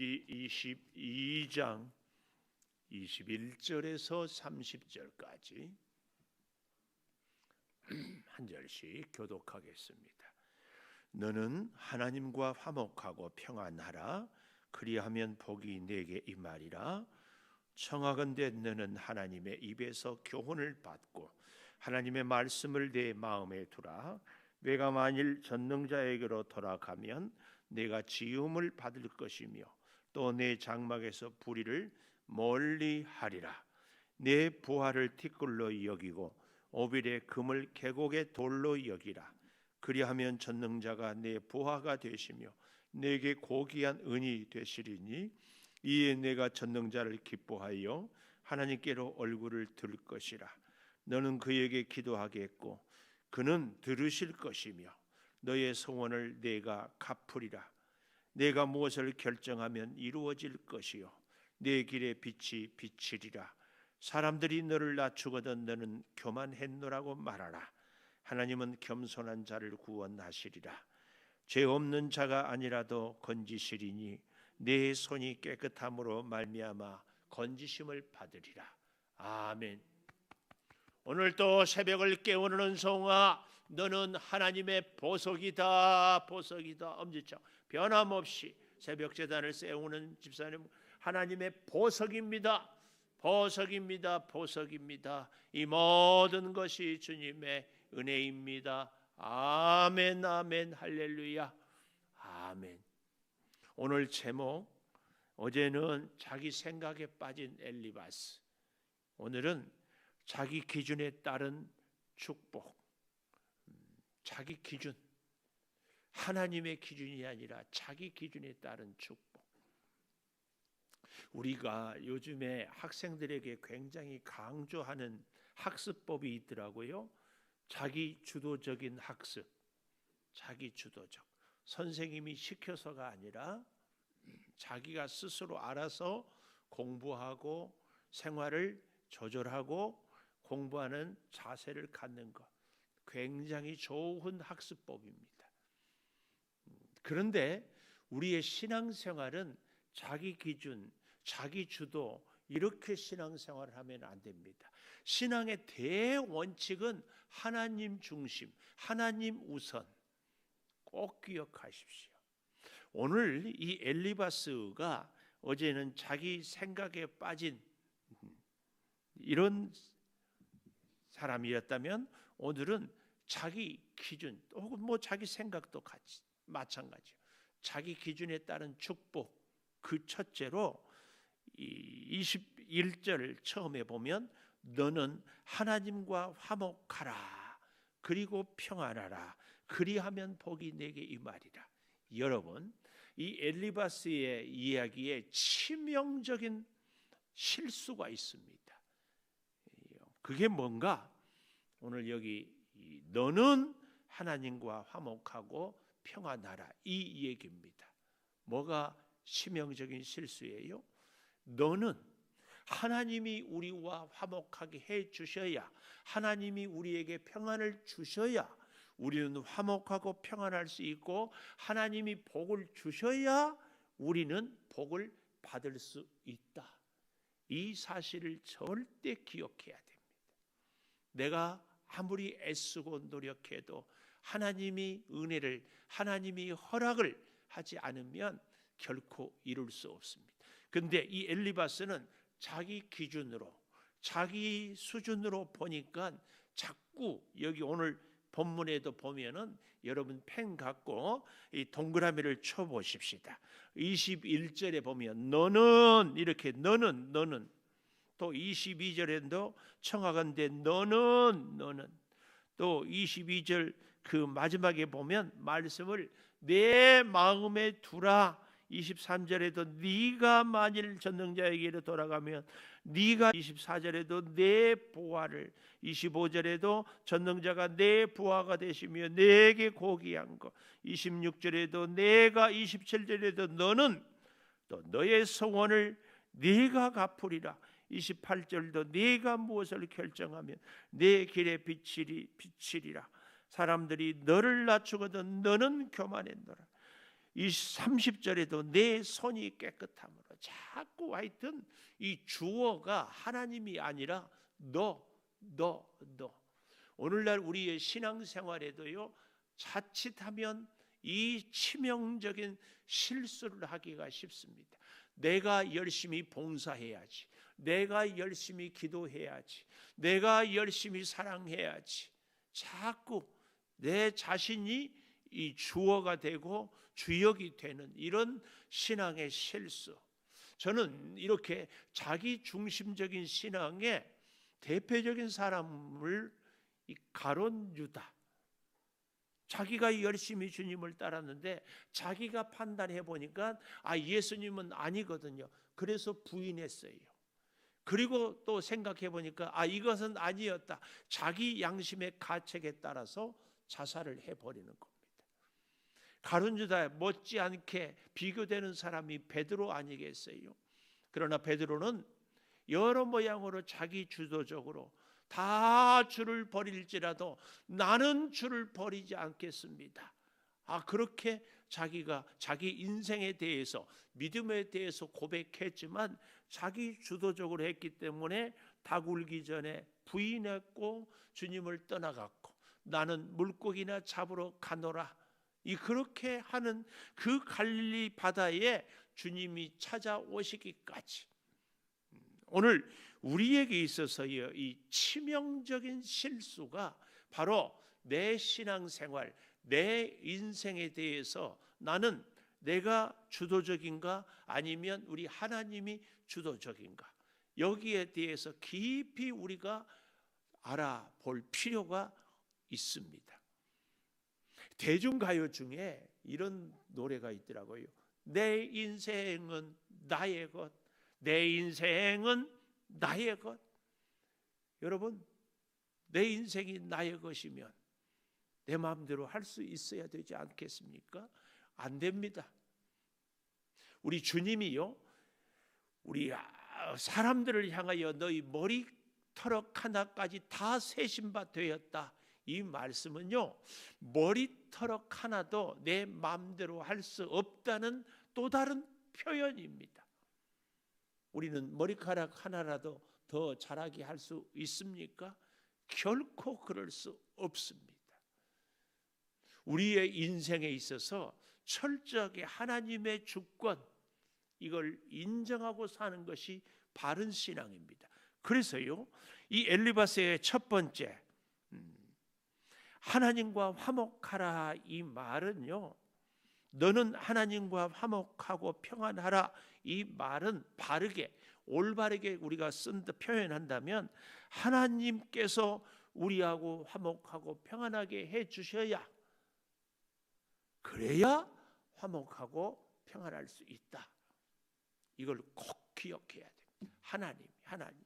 출애굽기 22장 21절에서 30절까지 한 절씩 교독하겠습니다. 너는 하나님과 화목하고 평안하라. 그리하면 복이 내게 임하리라. 청하건대 너는 하나님의 입에서 교훈을 받고 하나님의 말씀을 내 마음에 두라. 내가 만일 전능자에게로 돌아가면 내가 지음을 받을 것이며 또 내 장막에서 불의를 멀리 하리라. 내 부하를 티끌로 여기고 오빌의 금을 계곡의 돌로 여기라. 그리하면 전능자가 내 부하가 되시며 내게 고귀한 은이 되시리니 이에 내가 전능자를 기뻐하여 하나님께로 얼굴을 들 것이라. 너는 그에게 기도하겠고 그는 들으실 것이며 너의 소원을 내가 갚으리라 내가 무엇을 결정하면 이루어질 것이요? 내 길에 빛이 비치리라. 사람들이 너를 낮추거든 너는 교만했노라고 말하라. 하나님은 겸손한 자를 구원하시리라. 죄 없는 자가 아니라도 건지시리니 내 손이 깨끗함으로 말미암아 건지심을 받으리라. 아멘. 오늘 또 새벽을 깨우는 은송아 너는 하나님의 보석이다 보석이다. 엄지척 변함없이 새벽 재단을 세우는 집사님 하나님의 보석입니다. 보석입니다. 보석입니다. 이 모든 것이 주님의 은혜입니다. 아멘 아멘. 할렐루야. 아멘. 오늘 제목 어제는 자기 생각에 빠진 엘리바스. 오늘은 자기 기준에 따른 축복. 자기 기준 하나님의 기준이 아니라 자기 기준에 따른 축복. 우리가 요즘에 학생들에게 굉장히 강조하는 학습법이 있더라고요. 자기 주도적인 학습. 자기 주도적. 선생님이 시켜서가 아니라 자기가 스스로 알아서 공부하고 생활을 조절하고 공부하는 자세를 갖는 것. 굉장히 좋은 학습법입니다. 그런데 우리의 신앙생활은 자기 기준, 자기 주도 이렇게 신앙생활을 하면 안 됩니다. 신앙의 대원칙은 하나님 중심, 하나님 우선 꼭 기억하십시오. 오늘 이 엘리바스가 어제는 자기 생각에 빠진 이런 사람이었다면 오늘은 자기 기준 혹은 뭐 자기 생각도 같이 마찬가지요. 자기 기준에 따른 축복 그 첫째로 21절 처음에 보면 너는 하나님과 화목하라 그리고 평안하라 그리하면 복이 내게 임하리라. 여러분 이 엘리바스의 이야기에 치명적인 실수가 있습니다. 그게 뭔가 오늘 여기 너는 하나님과 화목하고 평안하라 이 얘기입니다. 뭐가 치명적인 실수예요? 너는 하나님이 우리와 화목하게 해 주셔야 하나님이 우리에게 평안을 주셔야 우리는 화목하고 평안할 수 있고 하나님이 복을 주셔야 우리는 복을 받을 수 있다. 이 사실을 절대 기억해야 됩니다. 내가 아무리 애쓰고 노력해도 하나님이 은혜를 하나님이 허락을 하지 않으면 결코 이룰 수 없습니다. 근데 이 엘리바스는 자기 기준으로 자기 수준으로 보니까 자꾸 여기 오늘 본문에도 보면은 여러분 펜 갖고 이 동그라미를 쳐 보십시다. 21절에 보면 너는 이렇게 너는 너는 또 22절에도 청하건대 너는 너는 또 22절 그 마지막에 보면 말씀을 내 마음에 두라. 23절에도 네가 만일 전능자에게로 돌아가면 네가 24절에도 내 부하를 25절에도 전능자가 내 부하가 되시며 내게 고귀한 것 26절에도 내가 27절에도 너는 또 너의 소원을 네가 갚으리라. 28절도 네가 무엇을 결정하면 내 길에 비치리 비치리라 사람들이 너를 낮추거든 너는 교만했노라 이 30절에도 내 손이 깨끗함으로 자꾸 하여튼 이 주어가 하나님이 아니라 너, 너, 너. 오늘날 우리의 신앙생활에도요 자칫하면 이 치명적인 실수를 하기가 쉽습니다. 내가 열심히 봉사해야지. 내가 열심히 기도해야지. 내가 열심히 사랑해야지. 자꾸 내 자신이 이 주어가 되고 주역이 되는 이런 신앙의 실수. 저는 이렇게 자기 중심적인 신앙의 대표적인 사람을 가론 유다. 자기가 열심히 주님을 따랐는데 자기가 판단해 보니까 아 예수님은 아니거든요. 그래서 부인했어요. 그리고 또 생각해 보니까 아 이것은 아니었다. 자기 양심의 가책에 따라서 자살을 해 버리는 겁니다. 가룟유다 못지않게 비교되는 사람이 베드로 아니겠어요? 그러나 베드로는 여러 모양으로 자기 주도적으로 다 주를 버릴지라도 나는 주를 버리지 않겠습니다. 아 그렇게 자기가 자기 인생에 대해서 믿음에 대해서 고백했지만 자기 주도적으로 했기 때문에 닭 울기 전에 부인했고 주님을 떠나갔고 나는 물고기나 잡으러 가노라. 이 그렇게 하는 그 갈릴리 바다에 주님이 찾아오시기까지. 오늘 우리에게 있어서의 이 치명적인 실수가 바로 내 신앙생활, 내 인생에 대해서 나는 내가 주도적인가 아니면 우리 하나님이 주도적인가. 여기에 대해서 깊이 우리가 알아볼 필요가 있습니다. 대중가요 중에 이런 노래가 있더라고요. 내 인생은 나의 것, 내 인생은 나의 것. 여러분, 내 인생이 나의 것이면 내 마음대로 할 수 있어야 되지 않겠습니까? 안 됩니다. 우리 주님이요, 우리 사람들을 향하여 너희 머리 털럭 하나까지 다 세신바 되었다. 이 말씀은요 머리털럭 하나도 내 마음대로 할 수 없다는 또 다른 표현입니다. 우리는 머리카락 하나라도 더 자라게 할 수 있습니까? 결코 그럴 수 없습니다. 우리의 인생에 있어서 철저하게 하나님의 주권 이걸 인정하고 사는 것이 바른 신앙입니다. 그래서요, 이 엘리바스의 첫 번째 하나님과 화목하라 이 말은요. 너는 하나님과 화목하고 평안하라 이 말은 바르게 올바르게 우리가 쓴다 표현한다면 하나님께서 우리하고 화목하고 평안하게 해 주셔야 그래야 화목하고 평안할 수 있다. 이걸 꼭 기억해야 됩니다. 하나님, 하나님.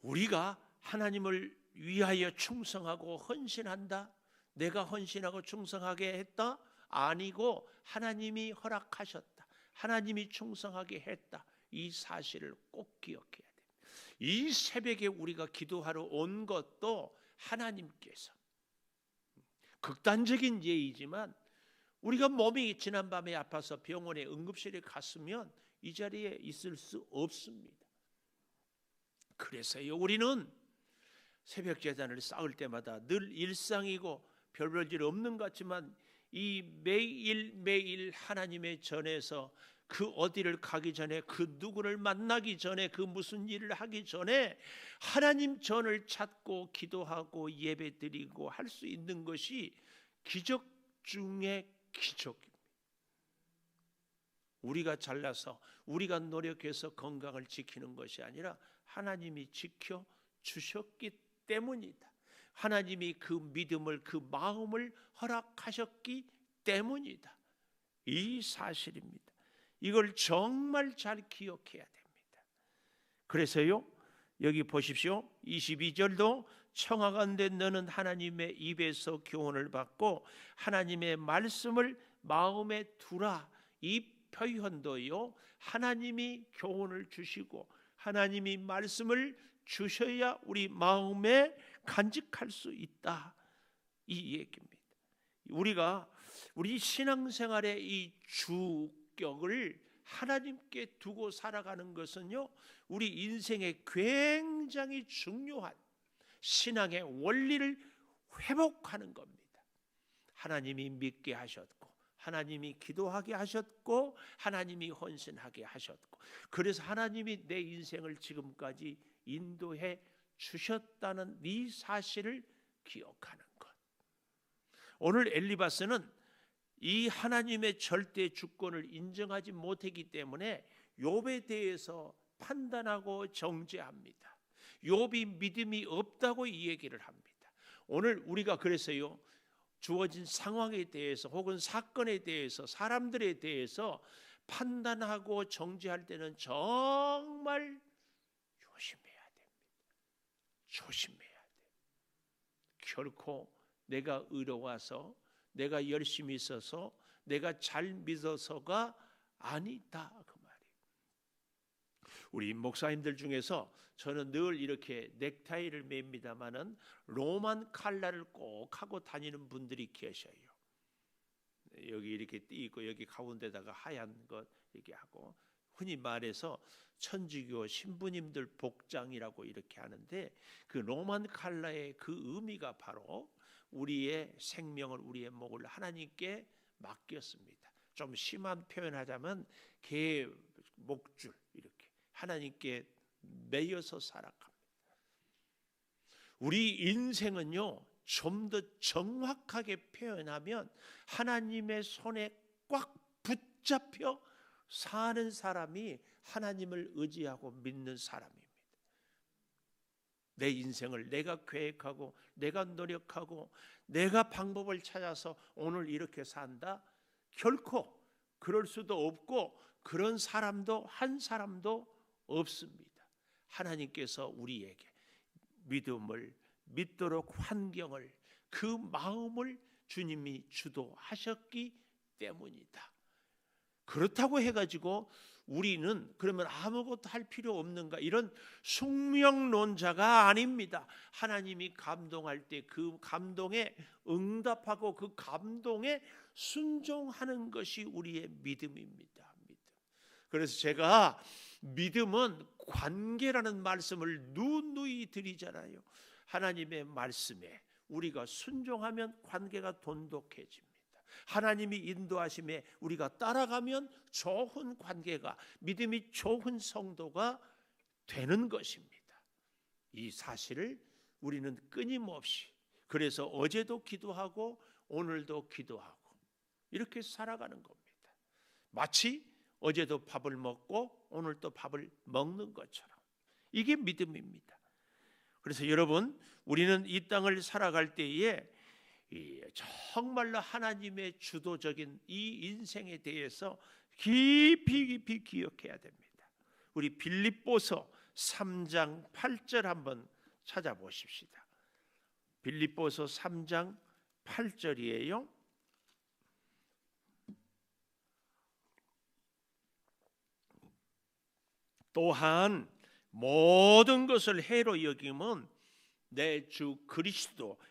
우리가 하나님을 위하여 충성하고 헌신한다. 내가 헌신하고 충성하게 했다. 아니고 하나님이 허락하셨다. 하나님이 충성하게 했다. 이 사실을 꼭 기억해야 돼. 이 새벽에 우리가 기도하러 온 것도 하나님께서 극단적인 예이지만 우리가 몸이 지난밤에 아파서 병원에 응급실에 갔으면 이 자리에 있을 수 없습니다. 그래서요 우리는 새벽 재단을 쌓을 때마다 늘 일상이고 별별일 없는 것 같지만 이 매일 매일 하나님의 전에서 그 어디를 가기 전에 그 누구를 만나기 전에 그 무슨 일을 하기 전에 하나님 전을 찾고 기도하고 예배드리고 할 수 있는 것이 기적 중의 기적입니다. 우리가 잘나서 우리가 노력해서 건강을 지키는 것이 아니라 하나님이 지켜 주셨기 때문이다. 하나님이 그 믿음을 그 마음을 허락하셨기 때문이다. 이 사실입니다. 이걸 정말 잘 기억해야 됩니다. 그래서요. 여기 보십시오. 22절도 청하건대 너는 하나님의 입에서 교훈을 받고 하나님의 말씀을 마음에 두라. 이 표현도요. 하나님이 교훈을 주시고 하나님이 말씀을 주셔야 우리 마음에 간직할 수 있다. 이 얘기입니다. 우리가 우리 신앙생활의 이 주격을 하나님께 두고 살아가는 것은요, 우리 인생에 굉장히 중요한 신앙의 원리를 회복하는 겁니다. 하나님이 믿게 하셨고, 하나님이 기도하게 하셨고, 하나님이 헌신하게 하셨고, 그래서 하나님이 내 인생을 지금까지 인도해 주셨다는 이 사실을 기억하는 것. 오늘 엘리바스는 이 하나님의 절대 주권을 인정하지 못했기 때문에 욥에 대해서 판단하고 정죄합니다. 욥이 믿음이 없다고 이 얘기를 합니다. 오늘 우리가 그래서요 주어진 상황에 대해서 혹은 사건에 대해서 사람들에 대해서 판단하고 정죄할 때는 정말. 조심해야 돼. 결코 내가 의로워서 내가 열심히 있어서 내가 잘 믿어서가 아니다 그 말이에요. 우리 목사님들 중에서 저는 늘 이렇게 넥타이를 맵니다마는 로만 칼라를 꼭 하고 다니는 분들이 계셔요. 여기 이렇게 띠 있고 여기 가운데다가 하얀 것 이렇게 하고 흔히 말해서 천주교 신부님들 복장이라고 이렇게 하는데 그 로만 칼라의 그 의미가 바로 우리의 생명을 우리의 목을 하나님께 맡겼습니다. 좀 심한 표현하자면 개 목줄 이렇게 하나님께 매여서 살아갑니다. 우리 인생은요 좀 더 정확하게 표현하면 하나님의 손에 꽉 붙잡혀 사는 사람이 하나님을 의지하고 믿는 사람입니다. 내 인생을 내가 계획하고 내가 노력하고 내가 방법을 찾아서 오늘 이렇게 산다. 결코 그럴 수도 없고 그런 사람도 한 사람도 없습니다. 하나님께서 우리에게 믿음을 믿도록 환경을 그 마음을 주님이 주도하셨기 때문이다. 그렇다고 해가지고 우리는 그러면 아무것도 할 필요 없는가 이런 숙명론자가 아닙니다. 하나님이 감동할 때 그 감동에 응답하고 그 감동에 순종하는 것이 우리의 믿음입니다. 믿음. 그래서 제가 믿음은 관계라는 말씀을 누누이 드리잖아요. 하나님의 말씀에 우리가 순종하면 관계가 돈독해집니다. 하나님이 인도하심에 우리가 따라가면 좋은 관계가 믿음이 좋은 성도가 되는 것입니다. 이 사실을 우리는 끊임없이 그래서 어제도 기도하고 오늘도 기도하고 이렇게 살아가는 겁니다. 마치 어제도 밥을 먹고 오늘 또 밥을 먹는 것처럼 이게 믿음입니다. 그래서 여러분 우리는 이 땅을 살아갈 때에 정말로 하나님의 주도적인 이 인생에 대해서 깊이 깊이 기억해야 됩니다. 우리 빌립보서 3장 8절 한번 찾아보십시다. 빌립보서 3장 8절이에요. 또한 모든 것을 해로 여김은 내 주 그리스도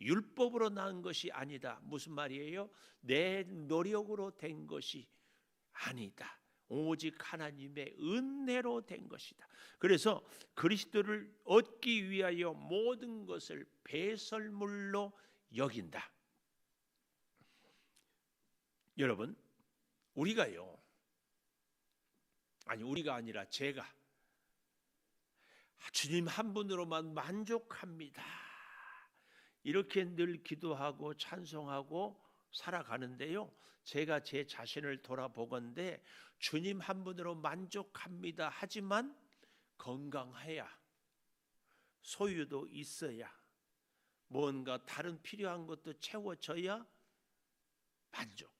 율법으로 난 것이 아니다. 무슨 말이에요? 내 노력으로 된 것이 아니다. 오직 하나님의 은혜로 된 것이다. 그래서 그리스도를 얻기 위하여 모든 것을 배설물로 여긴다. 여러분, 우리가요. 아니 우리가 아니라 제가 주님 한 분으로만 만족합니다. 이렇게 늘 기도하고 찬송하고 살아가는데요. 제가 제 자신을 돌아보건대 주님 한 분으로 만족합니다. 하지만 건강해야 소유도 있어야 뭔가 다른 필요한 것도 채워져야 만족.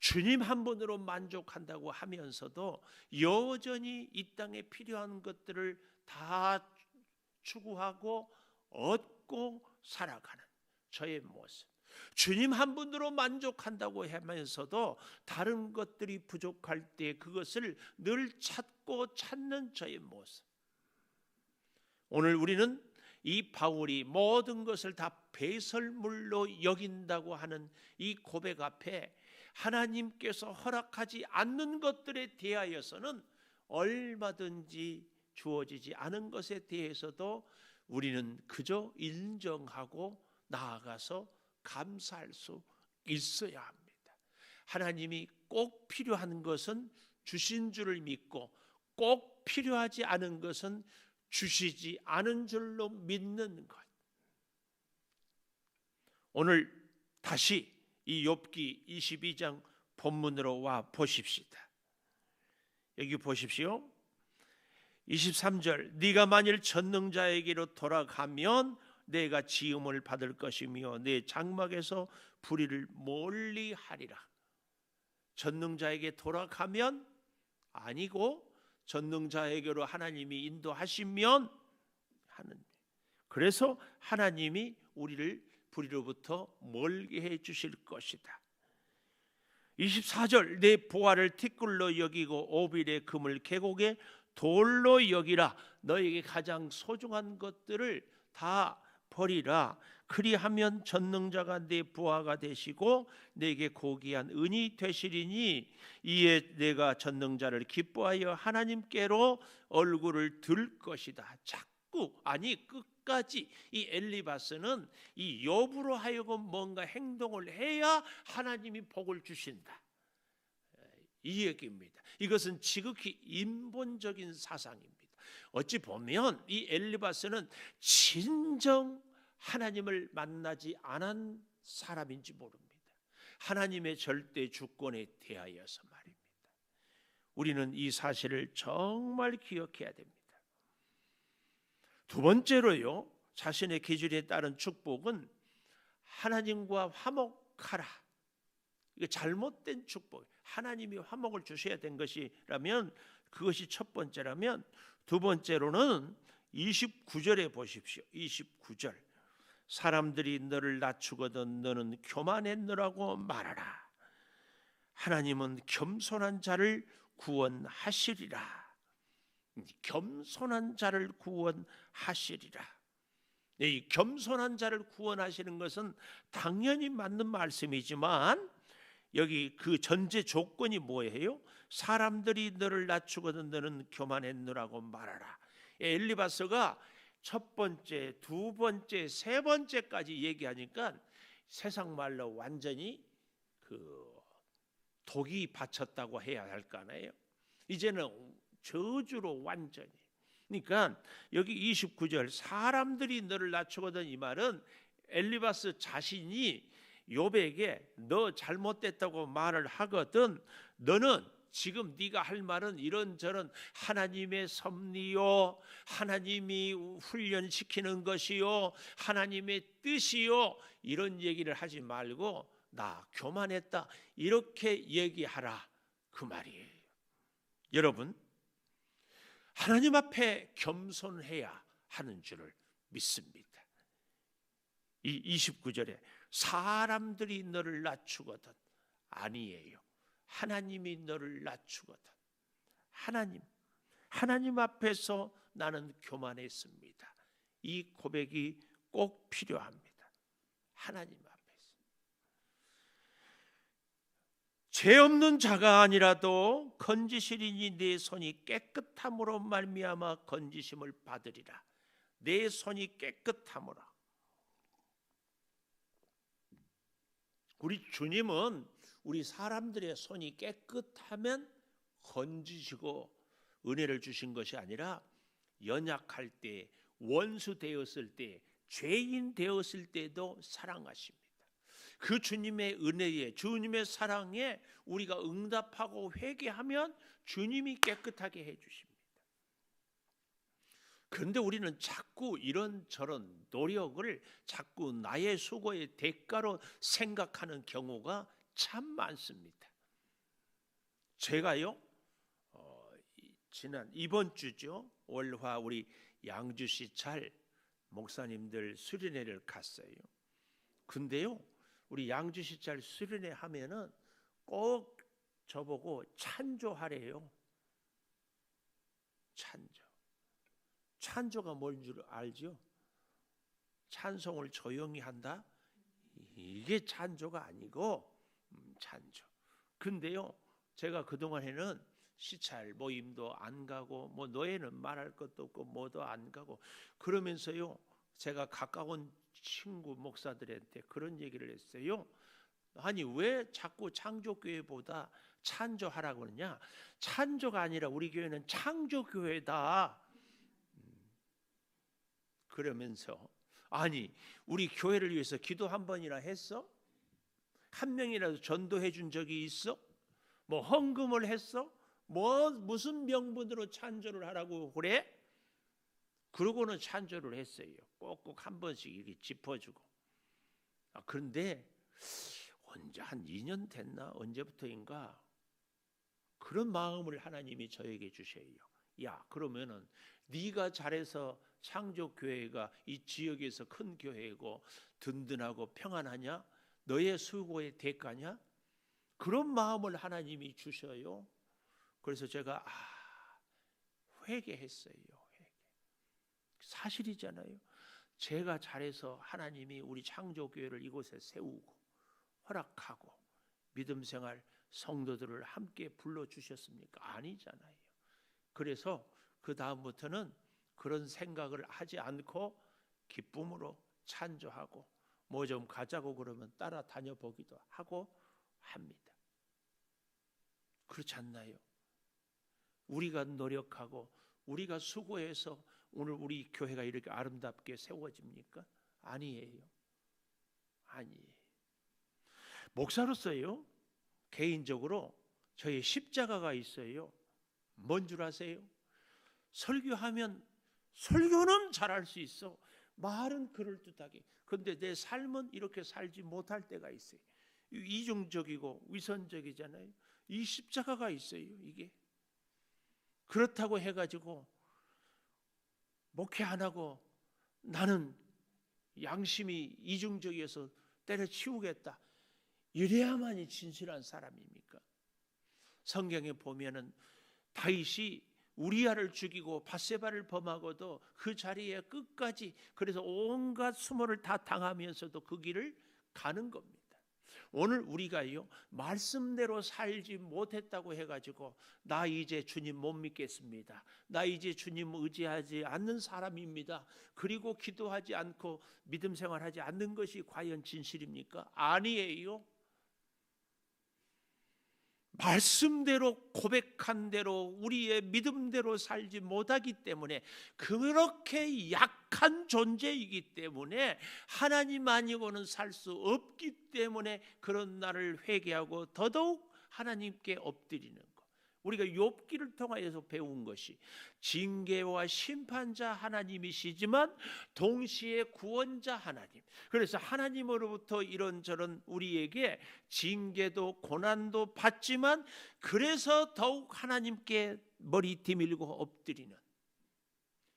주님 한 분으로 만족한다고 하면서도 여전히 이 땅에 필요한 것들을 다 추구하고 얻 고 살아가는 저의 모습. 주님 한 분으로 만족한다고 하면서도 다른 것들이 부족할 때 그것을 늘 찾고 찾는 저의 모습. 오늘 우리는 이 바울이 모든 것을 다 배설물로 여긴다고 하는 이 고백 앞에 하나님께서 허락하지 않는 것들에 대하여서는 얼마든지 주어지지 않은 것에 대해서도 우리는 그저 인정하고 나아가서 감사할 수 있어야 합니다. 하나님이 꼭 필요한 것은 주신 줄을 믿고 꼭 필요하지 않은 것은 주시지 않은 줄로 믿는 것. 오늘 다시 이 욥기 22장 본문으로 와 보십시다. 여기 보십시오. 23절 네가 만일 전능자에게로 돌아가면 내가 지음을 받을 것이며 내 장막에서 불의를 멀리 하리라. 전능자에게 돌아가면 아니고 전능자에게로 하나님이 인도하시면 하는 그래서 하나님이 우리를 불의로부터 멀게 해 주실 것이다. 24절 내 보화를 티끌로 여기고 오빌의 금을 계곡에 돌로 여기라 너에게 가장 소중한 것들을 다 버리라 그리하면 전능자가 내 부하가 되시고 내게 고귀한 은이 되시리니 이에 내가 전능자를 기뻐하여 하나님께로 얼굴을 들 것이다. 자꾸 아니 끝까지 이 엘리바스는 이 욥으로 하여금 뭔가 행동을 해야 하나님이 복을 주신다. 이 얘기입니다. 이것은 지극히 인본적인 사상입니다. 어찌 보면 이 엘리바스는 진정 하나님을 만나지 않은 사람인지 모릅니다. 하나님의 절대 주권에 대하여서 말입니다. 우리는 이 사실을 정말 기억해야 됩니다. 두 번째로요, 자신의 기준에 따른 축복은 하나님과 화목하라. 이거 잘못된 축복. 하나님이 화목을 주셔야 된 것이라면 그것이 첫 번째라면 두 번째로는 29절에 보십시오. 29절. 사람들이 너를 낮추거든 너는 교만했노라고 말하라. 하나님은 겸손한 자를 구원하시리라. 겸손한 자를 구원하시리라. 이 겸손한 자를 구원하시는 것은 당연히 맞는 말씀이지만 여기 그 전제 조건이 뭐예요? 사람들이 너를 낮추거든 너는 교만했노라고 말하라. 엘리바스가 첫 번째, 두 번째, 세 번째까지 얘기하니까 세상 말로 완전히 그 독이 받쳤다고 해야 할까나요? 이제는 저주로 완전히. 그러니까 여기 29절 사람들이 너를 낮추거든 이 말은 엘리바스 자신이 요백에 너 잘못됐다고 말을 하거든. 너는 지금 네가 할 말은 이런저런 하나님의 섭리요. 하나님이 훈련시키는 것이요. 하나님의 뜻이요. 이런 얘기를 하지 말고 나 교만했다. 이렇게 얘기하라. 그 말이에요. 여러분 하나님 앞에 겸손해야 하는 줄을 믿습니다. 이 29절에 사람들이 너를 낮추거든 아니에요 하나님이 너를 낮추거든. 하나님, 하나님 앞에서 나는 교만했습니다. 이 고백이 꼭 필요합니다. 하나님 앞에서. 죄 없는 자가 아니라도 건지시리니 내 손이 깨끗함으로 말미암아 건지심을 받으리라. 내 손이 깨끗함으로. 우리 주님은 우리 사람들의 손이 깨끗하면 건지시고 은혜를 주신 것이 아니라 연약할 때 원수 되었을 때 죄인 되었을 때도 사랑하십니다. 그 주님의 은혜에 주님의 사랑에 우리가 응답하고 회개하면 주님이 깨끗하게 해 주십니다. 그런데 우리는 자꾸 이런 저런 노력을 자꾸 나의 수고의 대가로 생각하는 경우가 참 많습니다. 제가요 어, 지난 이번 주죠 월화 우리 양주시 찰 목사님들 수련회를 갔어요. 근데요 우리 양주시 찰 수련회 하면은 꼭 저보고 찬조하래요. 찬조. 찬조가 뭔 줄 알죠? 찬송을 조용히 한다. 이게 찬조가 아니고 음, 찬조. 근데요, 제가 그 동안에는 시찰 모임도 안 가고 뭐 노예는 말할 것도 없고 뭐도 안 가고 그러면서요, 제가 가까운 친구 목사들한테 그런 얘기를 했어요. 아니 왜 자꾸 창조교회보다 찬조하라고 그러냐? 찬조가 아니라 우리 교회는 창조교회다. 그러면서 아니 우리 교회를 위해서 기도 한 번이나 했어? 한 명이라도 전도해 준 적이 있어? 뭐 헌금을 했어? 뭐 무슨 명분으로 찬조를 하라고 그래? 그러고는 찬조를 했어요. 꼭꼭 한 번씩 이렇게 짚어주고. 아, 그런데 언제 한 2년 됐나 언제부터인가 그런 마음을 하나님이 저에게 주셔요. 야 그러면은 네가 잘해서 창조 교회가 이 지역에서 큰 교회고 든든하고 평안하냐? 너의 수고의 대가냐? 그런 마음을 하나님이 주셔요. 그래서 제가 아, 회개했어요. 회개. 사실이잖아요. 제가 잘해서 하나님이 우리 창조 교회를 이곳에 세우고 허락하고 믿음 생활 성도들을 함께 불러 주셨습니까? 아니잖아요. 그래서 그 다음부터는 그런 생각을 하지 않고 기쁨으로 찬조하고 뭐 좀 가자고 그러면 따라 다녀 보기도 하고 합니다. 그렇지 않나요? 우리가 노력하고 우리가 수고해서 오늘 우리 교회가 이렇게 아름답게 세워집니까? 아니에요. 아니에요. 목사로서요. 개인적으로 저의 십자가가 있어요. 뭔 줄 아세요? 설교하면 설교는 잘할 수 있어. 말은 그럴듯하게. 근데 내 삶은 이렇게 살지 못할 때가 있어요. 이중적이고 위선적이잖아요. 이 십자가가 있어요. 이게 그렇다고 해가지고 목회 안 하고 나는 양심이 이중적이어서 때려치우겠다. 이래야만이 진실한 사람입니까? 성경에 보면은 다윗이 우리아를 죽이고 바세바를 범하고도 그 자리에 끝까지 그래서 온갖 수모를 다 당하면서도 그 길을 가는 겁니다. 오늘 우리가요 말씀대로 살지 못했다고 해가지고 나 이제 주님 못 믿겠습니다. 나 이제 주님 의지하지 않는 사람입니다. 그리고 기도하지 않고 믿음 생활하지 않는 것이 과연 진실입니까? 아니에요. 말씀대로 고백한 대로 우리의 믿음대로 살지 못하기 때문에 그렇게 약한 존재이기 때문에 하나님 아니고는 살 수 없기 때문에 그런 나를 회개하고 더더욱 하나님께 엎드리는 우리가 욥기를 통하여서 배운 것이 징계와 심판자 하나님이시지만 동시에 구원자 하나님. 그래서 하나님으로부터 이런저런 우리에게 징계도 고난도 받지만 그래서 더욱 하나님께 머리 뒤밀고 엎드리는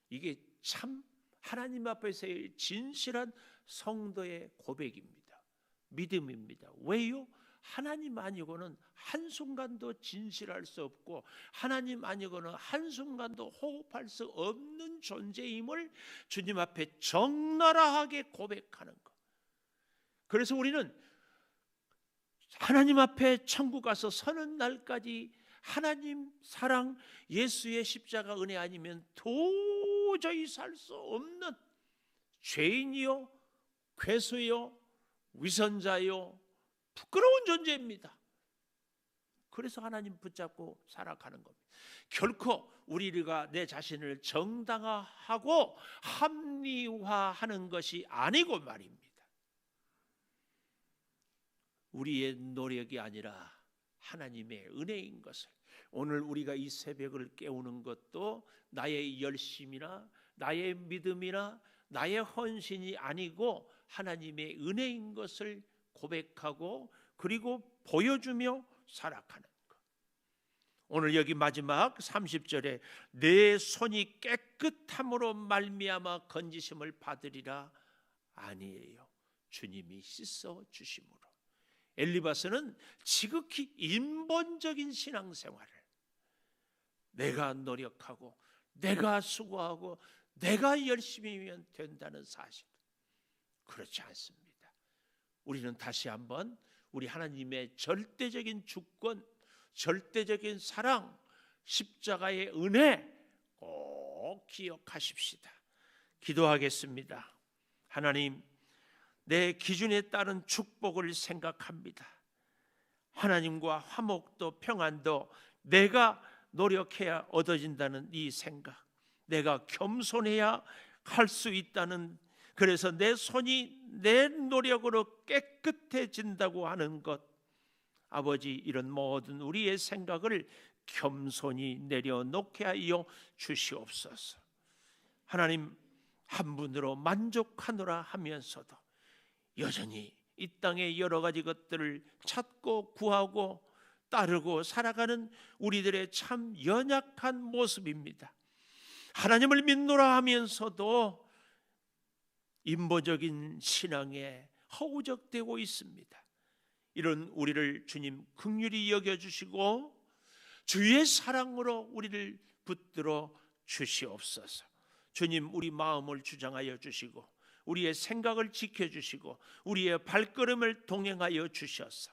이게 참 하나님 앞에서의 진실한 성도의 고백입니다. 믿음입니다. 왜요? 하나님 아니고는 한순간도 진실할 수 없고 하나님 아니고는 한순간도 호흡할 수 없는 존재임을 주님 앞에 적나라하게 고백하는 것. 그래서 우리는 하나님 앞에 천국 가서 서는 날까지 하나님 사랑 예수의 십자가 은혜 아니면 도저히 살 수 없는 죄인이요 괴수요 위선자요 부끄러운 존재입니다. 그래서 하나님 붙잡고 살아가는 겁니다. 결코 우리가 내 자신을 정당화하고 합리화하는 것이 아니고 말입니다. 우리의 노력이 아니라 하나님의 은혜인 것을 오늘 우리가 이 새벽을 깨우는 것도 나의 열심이나 나의 믿음이나 나의 헌신이 아니고 하나님의 은혜인 것을 고백하고 그리고 보여주며 살아가는 것. 오늘 여기 마지막 30절에 내 손이 깨끗함으로 말미암아 건지심을 받으리라 아니에요. 주님이 씻어 주심으로. 엘리바스는 지극히 인본적인 신앙생활을 내가 노력하고 내가 수고하고 내가 열심히면 된다는 사실 그렇지 않습니다. 우리는 다시 한번 우리 하나님의 절대적인 주권, 절대적인 사랑, 십자가의 은혜 꼭 기억하십시다. 기도하겠습니다. 하나님, 내 기준에 따른 축복을 생각합니다. 하나님과 화목도 평안도 내가 노력해야 얻어진다는 이 생각, 내가 겸손해야 할 수 있다는 그래서 내 손이 내 노력으로 깨끗해진다고 하는 것 아버지 이런 모든 우리의 생각을 겸손히 내려놓게 하여 주시옵소서. 하나님 한 분으로 만족하노라 하면서도 여전히 이 땅의 여러 가지 것들을 찾고 구하고 따르고 살아가는 우리들의 참 연약한 모습입니다. 하나님을 믿노라 하면서도 인보적인 신앙에 허우적되고 있습니다. 이런 우리를 주님 긍휼히 여겨 주시고 주의 사랑으로 우리를 붙들어 주시옵소서. 주님 우리 마음을 주장하여 주시고 우리의 생각을 지켜 주시고 우리의 발걸음을 동행하여 주셔서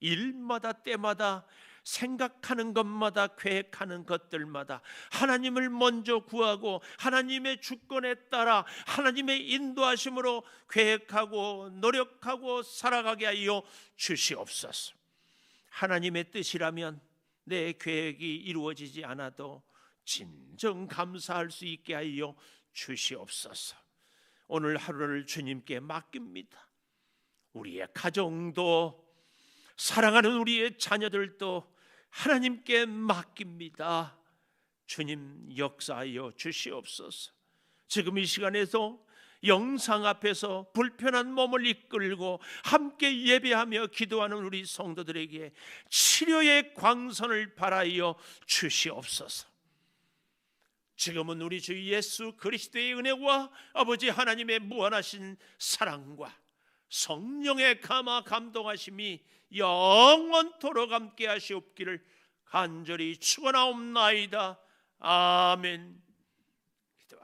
일마다 때마다 생각하는 것마다 계획하는 것들마다 하나님을 먼저 구하고 하나님의 주권에 따라 하나님의 인도하심으로 계획하고 노력하고 살아가게 하여 주시옵소서. 하나님의 뜻이라면 내 계획이 이루어지지 않아도 진정 감사할 수 있게 하여 주시옵소서. 오늘 하루를 주님께 맡깁니다. 우리의 가정도 사랑하는 우리의 자녀들도 하나님께 맡깁니다. 주님 역사하여 주시옵소서. 지금 이 시간에도 영상 앞에서 불편한 몸을 이끌고 함께 예배하며 기도하는 우리 성도들에게 치료의 광선을 바라여 주시옵소서. 지금은 우리 주 예수 그리스도의 은혜와 아버지 하나님의 무한하신 사랑과 성령의 감화 감동하심이 영원토록 함께 하시옵기를 간절히 축원하옵나이다. 아멘.